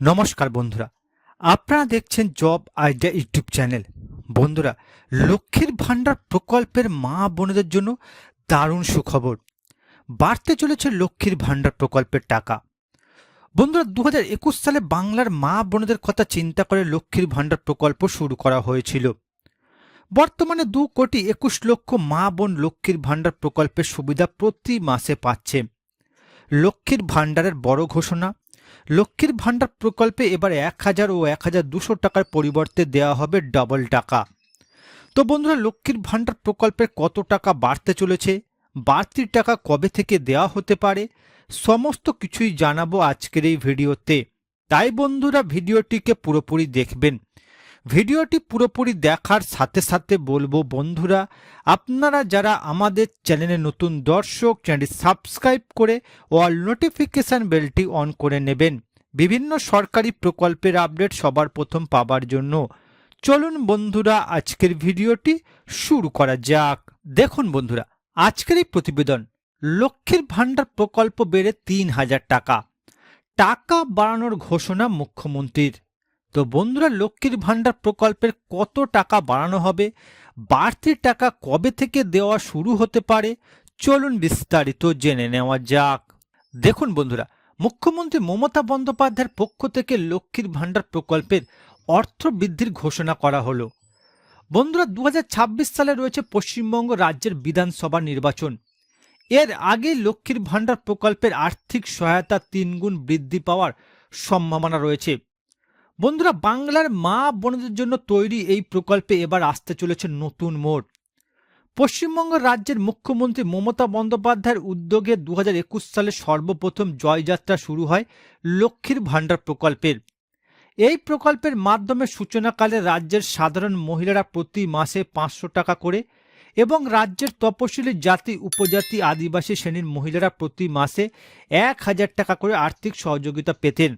নমস্কার বন্ধুরা, আপনারা দেখছেন জব আইডিয়া ইউটিউব চ্যানেল। বন্ধুরা, লক্ষ্মীর ভাণ্ডার প্রকল্পের মা বোনদের জন্য দারুণ সুখবর। বাড়তে চলেছে লক্ষ্মীর ভাণ্ডার প্রকল্পের টাকা। বন্ধুরা দু সালে বাংলার মা বোনদের কথা চিন্তা করে লক্ষ্মীর ভাণ্ডার প্রকল্প শুরু করা হয়েছিল। বর্তমানে দু কোটি একুশ লক্ষ মা বোন লক্ষ্মীর ভাণ্ডার প্রকল্পের সুবিধা প্রতি মাসে পাচ্ছে। লক্ষ্মীর ভাণ্ডারের বড় ঘোষণা লক্ষ্মীর ভাণ্ডার প্রকল্পে এবার এক হাজার ও এক হাজার দুশো টাকার পরিবর্তে দেওয়া হবে ডবল টাকা। তো বন্ধুরা, লক্ষ্মীর ভাণ্ডার প্রকল্পের কত টাকা বাড়তে চলেছে? বাড়তি টাকা কবে থেকে দেওয়া হতে পারে? সমস্ত কিছুই জানাব আজকের এই ভিডিওতে। তাই বন্ধুরা, ভিডিওটিকে পুরোপুরি দেখবেন। ভিডিওটি পুরোপুরি দেখার সাথে সাথে বলব, বন্ধুরা, আপনারা যারা আমাদের চ্যানেলে নতুন দর্শক, চ্যানেলটি সাবস্ক্রাইব করে অল নোটিফিকেশান বেলটি অন করে নেবেন। বিভিন্ন সরকারি প্রকল্পের আপডেট সবার প্রথম পাবার জন্য। চলুন, বন্ধুরা, আজকের ভিডিওটি শুরু করা যাক। দেখুন, বন্ধুরা, আজকের এই প্রতিবেদন, লক্ষ্মীর ভাণ্ডার প্রকল্প বেড়ে তিন হাজার টাকা। টাকা বাড়ানোর ঘোষণা মুখ্যমন্ত্রীর। তো বন্ধুরা, লক্ষ্মীর ভাণ্ডার প্রকল্পের কত টাকা বাড়ানো হবে? বাড়তি টাকা কবে থেকে দেওয়া শুরু হতে পারে? চলুন বিস্তারিত জেনে নেওয়া যাক। দেখুন বন্ধুরা, মুখ্যমন্ত্রী মমতা বন্দ্যোপাধ্যায়ের পক্ষ থেকে লক্ষ্মীর ভাণ্ডার প্রকল্পের অর্থ বৃদ্ধির ঘোষণা করা হলো। বন্ধুরা দু হাজার ছাব্বিশ সালে রয়েছে পশ্চিমবঙ্গ রাজ্যের বিধানসভা নির্বাচন। এর আগে লক্ষ্মীর ভাণ্ডার প্রকল্পের আর্থিক সহায়তা তিনগুণ বৃদ্ধি পাওয়ার সম্ভাবনা রয়েছে। বন্ধুরা, বাংলার মা বোনদের জন্য তৈরি এই প্রকল্পে এবার আসতে চলেছে নতুন মোড়। পশ্চিমবঙ্গ রাজ্যের মুখ্যমন্ত্রী মমতা বন্দ্যোপাধ্যায়ের উদ্যোগে দু হাজার একুশ সালে সর্বপ্রথম জয়যাত্রা শুরু হয় লক্ষ্মীর ভাণ্ডার প্রকল্পের। এই প্রকল্পের মাধ্যমে সূচনাকালে রাজ্যের সাধারণ মহিলারা প্রতি মাসে পাঁচশো টাকা করে এবং রাজ্যের তপশিলি জাতি, উপজাতি, আদিবাসী শ্রেণির মহিলারা প্রতি মাসে এক হাজার টাকা করে আর্থিক সহযোগিতা পেতেন।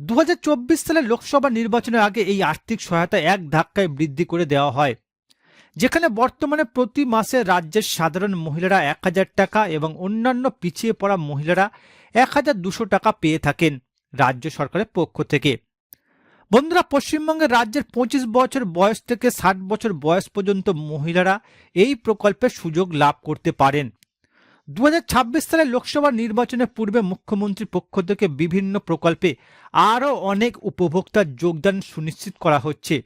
দুহাজার চব্বিশ সালে লোকসভা নির্বাচনের আগে এই আর্থিক সহায়তা এক ধাক্কায় বৃদ্ধি করে দেওয়া হয়। যেখানে বর্তমানে প্রতি মাসে রাজ্যের সাধারণ মহিলারা এক হাজার টাকা এবং অন্যান্য পিছিয়ে পড়া মহিলারা এক হাজার দুশো টাকা পেয়ে থাকেন রাজ্য সরকারের পক্ষ থেকে। বন্ধুরা, পশ্চিমবঙ্গের রাজ্যের পঁচিশ বছর বয়স থেকে ষাট বছর বয়স পর্যন্ত মহিলারা এই প্রকল্পের সুযোগ লাভ করতে পারেন। দু সালে লোকসভা নির্বাচনের পূর্বে মুখ্যমন্ত্রীর পক্ষ থেকে বিভিন্ন প্রকল্পে আরও অনেক উপভোক্তার যোগদান সুনিশ্চিত করা হচ্ছে।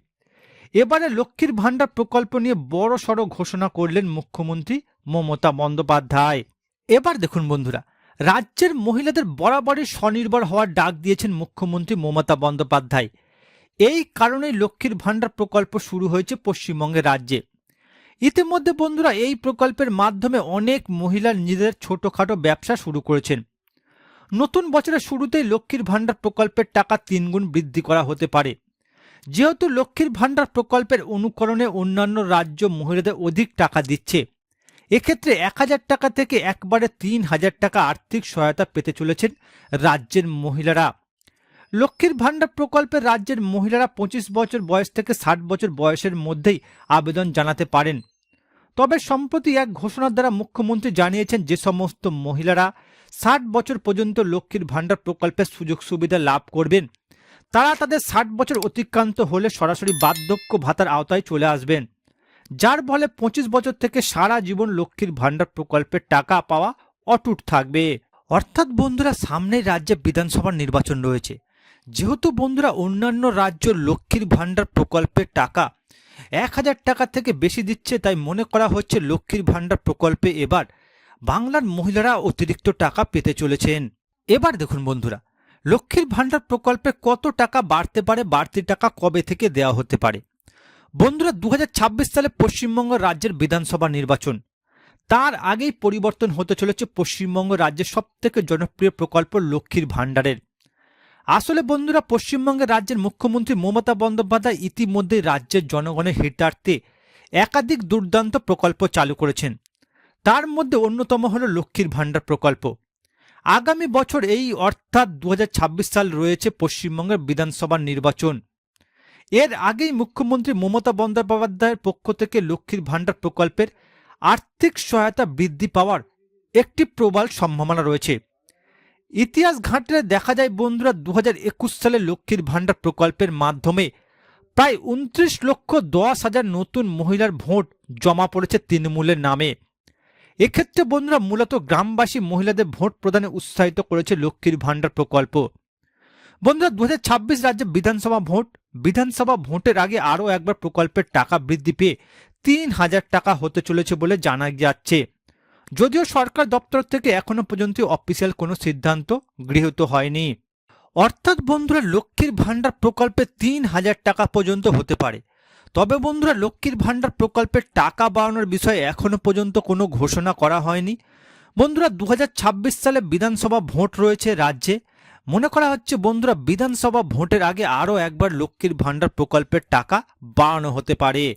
এবারে লক্ষ্মীর ভাণ্ডার প্রকল্প নিয়ে বড় সড়ো ঘোষণা করলেন মুখ্যমন্ত্রী মমতা বন্দ্যোপাধ্যায়। এবার দেখুন বন্ধুরা, রাজ্যের মহিলাদের বরাবরই স্বনির্ভর হওয়ার ডাক দিয়েছেন মুখ্যমন্ত্রী মমতা বন্দ্যোপাধ্যায়। এই কারণেই লক্ষ্মীর ভাণ্ডার প্রকল্প শুরু হয়েছে পশ্চিমবঙ্গের রাজ্যে। ইতিমধ্যে বন্ধুরা এই প্রকল্পের মাধ্যমে অনেক মহিলা নিজেদের ছোটখাটো ব্যবসা শুরু করেছেন। নতুন বছরের শুরুতেই লক্ষ্মীর ভাণ্ডার প্রকল্পের টাকা তিনগুণ বৃদ্ধি করা হতে পারে। যেহেতু লক্ষ্মীর ভাণ্ডার প্রকল্পের অনুকরণে অন্যান্য রাজ্য মহিলাদের অধিক টাকা দিচ্ছে, এক্ষেত্রে এক হাজার টাকা থেকে একবারে তিন হাজার টাকা আর্থিক সহায়তা পেতে চলেছেন রাজ্যের মহিলারা। লক্ষ্মীর ভাণ্ডার প্রকল্পে রাজ্যের মহিলারা পঁচিশ বছর বয়স থেকে ষাট বছর বয়সের মধ্যেই আবেদন জানাতে পারেন। তবে সম্প্রতি এক ঘোষণার দ্বারা মুখ্যমন্ত্রী জানিয়েছেন, যে সমস্ত মহিলারা ষাট বছর পর্যন্ত লক্ষ্মীর ভাণ্ডার প্রকল্পের সুযোগ সুবিধা লাভ করবেন। তারা তাদের ষাট বছর অতিক্রান্ত হলে সরাসরি বার্ধক্য ভাতার আওতায় চলে আসবেন। যার ফলে পঁচিশ বছর থেকে সারা জীবন লক্ষ্মীর ভাণ্ডার প্রকল্পের টাকা পাওয়া অটুট থাকবে। অর্থাৎ বন্ধুরা, সামনেই রাজ্যে বিধানসভার নির্বাচন রয়েছে। যেহেতু বন্ধুরা অন্যান্য রাজ্য লক্ষ্মীর ভাণ্ডার প্রকল্পের টাকা এক হাজার টাকা থেকে বেশি দিচ্ছে, তাই মনে করা হচ্ছে লক্ষ্মীর ভাণ্ডার প্রকল্পে এবার বাংলার মহিলারা অতিরিক্ত টাকা পেতে চলেছেন। এবার দেখুন বন্ধুরা, লক্ষ্মীর ভাণ্ডার প্রকল্পে কত টাকা বাড়তে পারে, বাড়তি টাকা কবে থেকে দেওয়া হতে পারে? বন্ধুরা দু হাজার ছাব্বিশ সালে পশ্চিমবঙ্গ রাজ্যের বিধানসভা নির্বাচন। তার আগেই পরিবর্তন হতে চলেছে পশ্চিমবঙ্গ রাজ্যের সবথেকে জনপ্রিয় প্রকল্প লক্ষ্মীর ভাণ্ডারের। আসলে বন্ধুরা, পশ্চিমবঙ্গের রাজ্যের মুখ্যমন্ত্রী মমতা বন্দ্যোপাধ্যায় ইতিমধ্যে রাজ্যের জনগণের হিতার্থে একাধিক দুর্দান্ত প্রকল্প চালু করেছেন। তার মধ্যে অন্যতম হল লক্ষ্মীর ভাণ্ডার প্রকল্প। আগামী বছর এই অর্থাৎ দু হাজার ছাব্বিশ সাল রয়েছে পশ্চিমবঙ্গের বিধানসভা নির্বাচন। এর আগেই মুখ্যমন্ত্রী মমতা বন্দ্যোপাধ্যায়ের পক্ষ থেকে লক্ষ্মীর ভাণ্ডার প্রকল্পের আর্থিক সহায়তা বৃদ্ধি পাওয়ার একটি প্রবল সম্ভাবনা রয়েছে। ইতিহাস ঘাঁটলে দেখা যায় বন্ধুরা দু হাজার একুশ সালে লক্ষ্মীর ভাণ্ডার প্রকল্পের মাধ্যমে প্রায় উনত্রিশ লক্ষ দশ হাজার নতুন মহিলার ভোট জমা পড়েছে তৃণমূলের নামে। এক্ষেত্রে বন্ধুরা মূলত গ্রামবাসী মহিলাদের ভোট প্রদানে উৎসাহিত করেছে লক্ষ্মীর ভাণ্ডার প্রকল্প। বন্ধুরা দু রাজ্যে বিধানসভা ভোট। বিধানসভা ভোটের আগে আরও একবার প্রকল্পের টাকা বৃদ্ধি পেয়ে তিন হাজার টাকা হতে চলেছে বলে জানা যাচ্ছে। যদিও সরকার দপ্তর থেকে এখনও পর্যন্ত অফিসিয়াল কোনো সিদ্ধান্ত গৃহীত হয়নি। অর্থাৎ বন্ধুরা, লক্ষ্মীর ভাণ্ডার প্রকল্পে তিন হাজার টাকা পর্যন্ত হতে পারে। তবে বন্ধুরা, লক্ষ্মীর ভাণ্ডার প্রকল্পের টাকা বাড়ানোর বিষয়ে এখনও পর্যন্ত কোনো ঘোষণা করা হয়নি। বন্ধুরা দু হাজার ছাব্বিশ সালে বিধানসভা ভোট রয়েছে রাজ্যে। মনে করা হচ্ছে, বন্ধুরা, বিধানসভা ভোটের আগে আরও একবার লক্ষ্মীর ভাণ্ডার প্রকল্পের টাকা বাড়ানো হতে পারে।